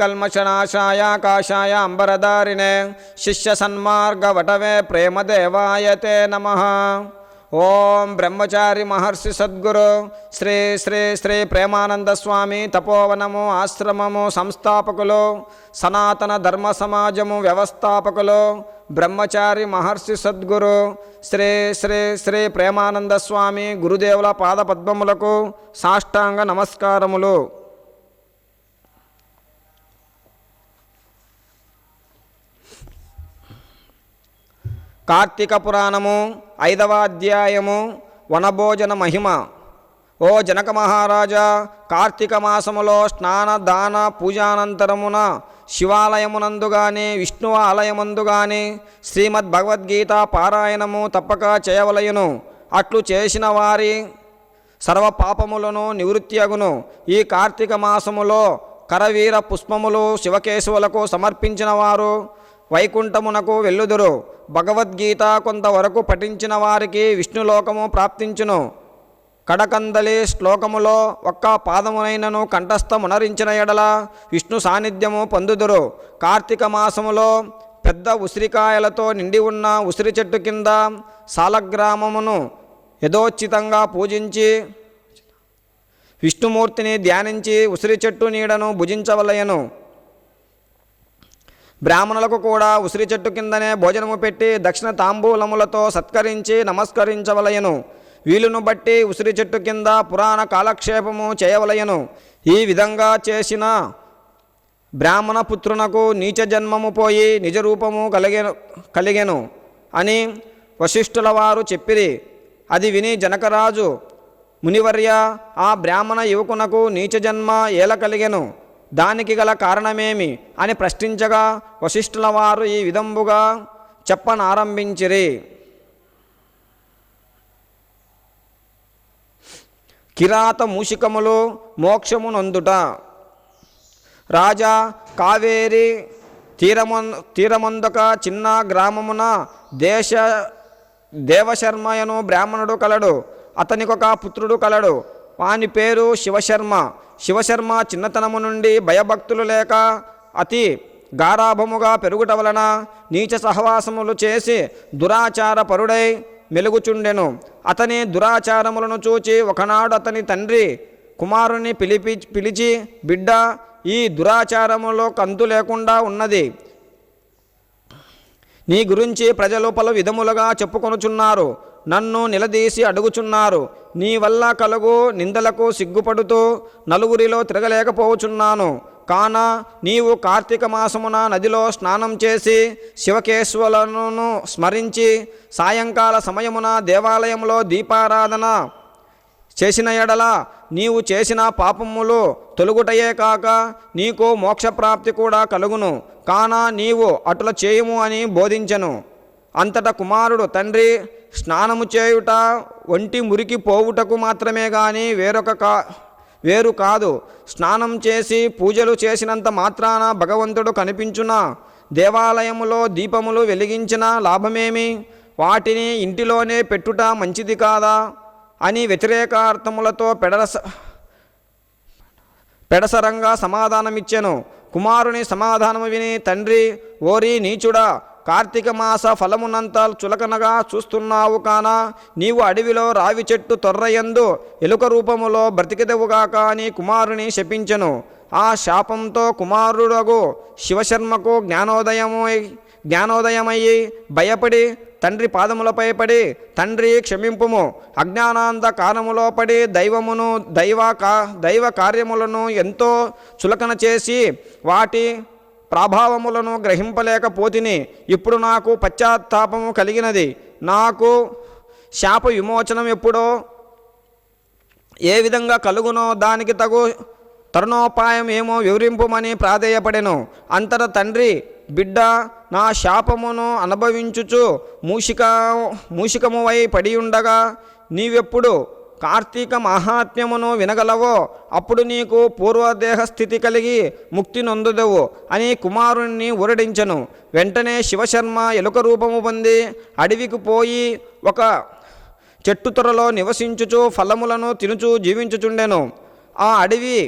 కల్మషనాశాయ అంబరదారిణే శిష్య సన్మార్గవటవే ప్రేమదేవాయ తే నమ. ఓం బ్రహ్మచారి మహర్షి సద్గురు. శ్రీ శ్రీ శ్రీ ప్రేమానంద స్వామి తపోవనము ఆశ్రమము సంస్థాపకులు. సనాతన ధర్మ సమాజము వ్యవస్థాపకులు. బ్రహ్మచారి మహర్షి సద్గురు. శ్రీ శ్రీ శ్రీ ప్రేమానంద స్వామి గురుదేవుల పాద పద్మములకు సాష్టాంగ నమస్కారములు. కార్తీక పురాణము ఐదవ అధ్యాయము వనభోజన మహిమ. ఓ జనక మహారాజా కార్తీక మాసములో స్నాన దాన పూజానంతరమున శివాలయమునందు కానీ విష్ణు ఆలయమందు గాని శ్రీమద్ భగవద్గీత పారాయణము తప్పక చేయవలయును. అట్లు చేసిన వారి సర్వ పాపములను నివృత్తి అగును. ఈ కార్తీక మాసములో కరవీర పుష్పములు శివకేశవులకు సమర్పించిన వారు వైకుంఠమునకు వెళ్ళుదురు. భగవద్గీత కొంతవరకు పఠించిన వారికి విష్ణులోకము ప్రాప్తించును. కడకందలి శ్లోకములో ఒక్క పాదమునైనను కంఠస్థమునరించిన ఎడల విష్ణు సాన్నిధ్యము పొందుదురు. కార్తీక మాసములో పెద్ద ఉసిరికాయలతో నిండి ఉన్న ఉసిరి చెట్టు కింద సాలగ్రామమును యథోచితంగా పూజించి విష్ణుమూర్తిని ధ్యానించి ఉసిరి చెట్టు నీడను భుజించవలయను బ్రాహ్మణులకు కూడా ఉసిరి చెట్టు కిందనే భోజనము పెట్టి దక్షిణ తాంబూలములతో సత్కరించి నమస్కరించవలయను. వీలును బట్టి ఉసిరి చెట్టు కింద పురాణ కాలక్షేపము చేయవలయను. ఈ విధంగా చేసిన బ్రాహ్మణ పుత్రునకు నీచ జన్మము పోయి నిజరూపము కలిగే కలిగెను కలిగెను అని వశిష్ఠుల వారు చెప్పిరి. అది విని జనకరాజు మునివర్య ఆ బ్రాహ్మణ యువకునకు నీచ జన్మ ఏల కలిగెను. దానికి గల కారణమేమి అని ప్రశ్నించగా వశిష్ఠుల వారు ఈ విధంబుగా చెప్పనారంభించిరి. కిరాత మూషికములు మోక్షము నందుట. రాజా కావేరి తీరమం తీరమందక చిన్న గ్రామమున దేశ దేవశర్మయను బ్రాహ్మణుడు కలడు అతనికొక పుత్రుడు కలడు వాని పేరు శివశర్మ. శివశర్మ చిన్నతనము నుండి భయభక్తులు లేక అతి గారాభముగా పెరుగుట వలన నీచ సహవాసములు చేసి దురాచార పరుడై మెలుగుచుండెను. అతని దురాచారములను చూచి ఒకనాడు అతని తండ్రి కుమారుని పిలిపి పిలిచి బిడ్డ ఈ దురాచారములో కంతు లేకుండా ఉన్నది. నీ గురించి ప్రజలు పలు విధములుగా చెప్పుకొనుచున్నారు. నన్ను నిలదీసి అడుగుచున్నారు. నీ వల్ల కలుగు నిందలకు సిగ్గుపడుతూ నలుగురిలో తిరగలేకపోవచున్నాను కాన నీవు కార్తీక మాసమున నదిలో స్నానం చేసి శివకేశ్వరులను స్మరించి సాయంకాల సమయమున దేవాలయంలో దీపారాధన చేసిన ఎడల నీవు చేసిన పాపములు తొలుగుటయే కాక నీకు మోక్షప్రాప్తి కూడా కలుగును. కాన నీవు అటుల చేయుము అని బోధించను. అంతట కుమారుడు తండ్రి స్నానము చేయుట ఒంటి మురికి పోవుటకు మాత్రమే కానీ వేరొక కా వేరు కాదు. స్నానం చేసి పూజలు చేసినంత మాత్రాన భగవంతుడు కనిపించునా? దేవాలయములో దీపములు వెలిగించిన లాభమేమి? వాటిని ఇంటిలోనే పెట్టుట మంచిది కాదా? అని వ్యతిరేకార్థములతో పెడరస పెడసరంగా సమాధానమిచ్చెను. కుమారుని సమాధానము విని తండ్రి ఓరి నీచుడా కార్తీక మాస ఫలమునంత చులకనగా చూస్తున్నావు కాన. నీవు అడవిలో రావి చెట్టు తొర్రయందు ఎలుక రూపములో బ్రతికిదవుగాక అని కుమారుని శపించెను. ఆ శాపంతో కుమారుడగు శివశర్మకు జ్ఞానోదయమై జ్ఞానోదయమయ్యి భయపడి తండ్రి పాదములపై పడి తండ్రి క్షమింపుము. అజ్ఞానాంత కారములో పడి దైవమును దైవ కా దైవ కార్యములను ఎంతో చులకన చేసి వాటి ప్రభావములను గ్రహింపలేకపోతిని. ఇప్పుడు నాకు పశ్చాత్తాపము కలిగినది. నాకు శాప విమోచనం ఎప్పుడో ఏ విధంగా కలుగునో దానికి తగు తరుణోపాయం ఏమో వివరింపుమని ప్రాధేయపడెను. అంతట తండ్రి బిడ్డ నా శాపమును అనుభవించుచు మూషిక మూషికమువై పడి ఉండగా నీవెప్పుడు కార్తీక మహాత్మ్యమును వినగలవో అప్పుడు నీకు పూర్వదేహ స్థితి కలిగి ముక్తి నొందుదవు అని కుమారుణ్ణి ఊరడించను. వెంటనే శివశర్మ ఎలుక రూపము పొంది అడవికి పోయి ఒక చెట్టు త్వరలో నివసించుచు ఫలములను తినుచు జీవించుచుండెను. ఆ అడవి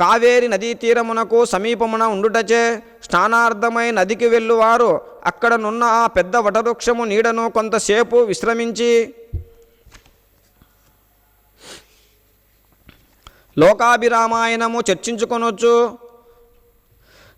కావేరి నదీ తీరమునకు సమీపమున ఉండుటచే స్నానార్థమై నదికి వెళ్ళువారు. అక్కడనున్న ఆ పెద్ద వటవృక్షము నీడను కొంతసేపు విశ్రమించి లోకాభిరామాయణము చర్చించుకొనొచ్చు.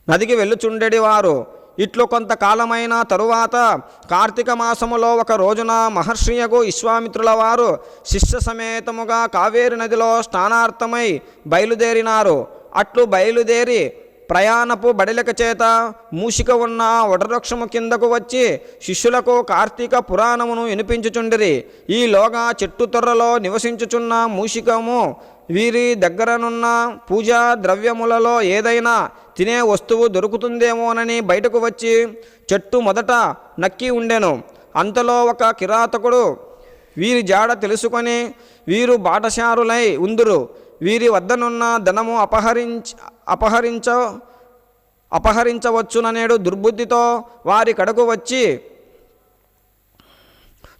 నదికి వెళ్ళుచుండెడి వారు ఇట్లు కొంతకాలమైన తరువాత కార్తీక మాసములో ఒక రోజున మహర్షియగు విశ్వామిత్రుల వారు శిష్య సమేతముగా కావేరి నదిలో స్నానార్థమై బయలుదేరినారు. అట్లు బయలుదేరి ప్రయాణపు బడిలక చేత మూషిక ఉన్న వటవృక్షము కిందకు వచ్చి శిష్యులకు కార్తీక పురాణమును వినిపించుచుండిరి. ఈలోగా చెట్టు తొర్రలో నివసించుచున్న మూషికము వీరి దగ్గరనున్న పూజా ద్రవ్యములలో ఏదైనా తినే వస్తువు దొరుకుతుందేమోనని బయటకు వచ్చి చెట్టు మొదట నక్కి ఉండెను. అంతలో ఒక కిరాతకుడు వీరి జాడ తెలుసుకొని వీరు బాటశారులై ఉందురు. వీరి వద్దనున్న ధనము అపహరించ అపహరించ అపహరించవచ్చుననేడు దుర్బుద్ధితో వారి కడకు వచ్చి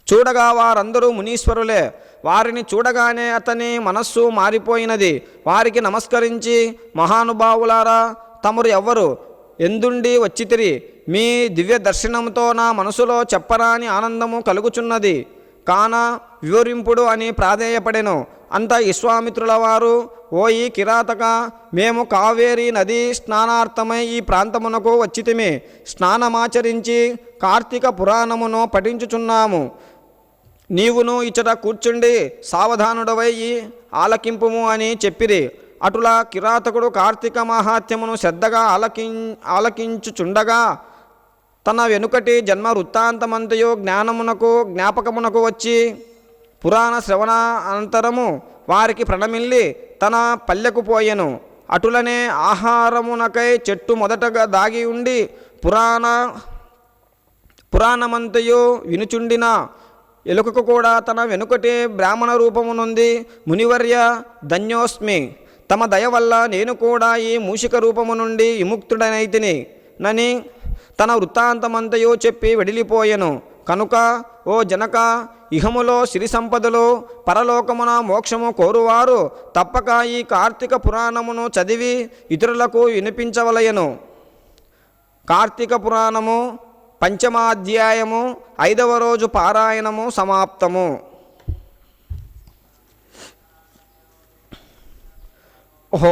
చూడగా వారందరూ మునీశ్వరులే. వారిని చూడగానే అతని మనస్సు మారిపోయినది. వారికి నమస్కరించి మహానుభావులారా తమరు ఎవ్వరు ఎందుండి వచ్చితిరి? మీ దివ్య దర్శనంతో నా మనసులో చెప్పరాని ఆనందము కలుగుచున్నది. కాన వివరింపుడు అని ప్రాధేయపడెను. అంత విశ్వామిత్రుల వారు ఓయి కిరాతక మేము కావేరి నది స్నానార్థమై ఈ ప్రాంతమునకు వచ్చితిమి. స్నానమాచరించి కార్తీక పురాణమును పఠించుచున్నాము. నీవును ఇచ్చట కూర్చుండి సావధానుడవై ఆలకింపుము అని చెప్పిరి. అటులా కిరాతకుడు కార్తీక మహాత్యమును శ్రద్ధగా ఆలకి ఆలకించుచుండగా తన వెనుకటి జన్మ వృత్తాంతమంతయు జ్ఞానమునకు జ్ఞాపకమునకు వచ్చి పురాణ శ్రవణ అనంతరము వారికి ప్రణమిల్లి తన పల్లెకు పోయెను. అటులనే ఆహారమునకై చెట్టు మొదటగా దాగి ఉండి పురాణ పురాణమంతయు వినుచుండిన ఎలుకకు కూడా తన వెనుకటి బ్రాహ్మణ రూపమునుంది మునివర్య ధన్యోస్మి. తమ దయ వల్ల నేను కూడా ఈ మూషిక రూపము నుండి విముక్తుడనైతిని. నని తన వృత్తాంతమంతయో చెప్పి వెడిలిపోయెను. కనుక ఓ జనక ఇహములో సిరి సంపదలు పరలోకమున మోక్షము కోరువారు తప్పక ఈ కార్తీక పురాణమును చదివి ఇతరులకు వినిపించవలయను కార్తీక పురాణము పంచమాధ్యాయము ఐదవ రోజు పారాయణము సమాప్తము. ఓ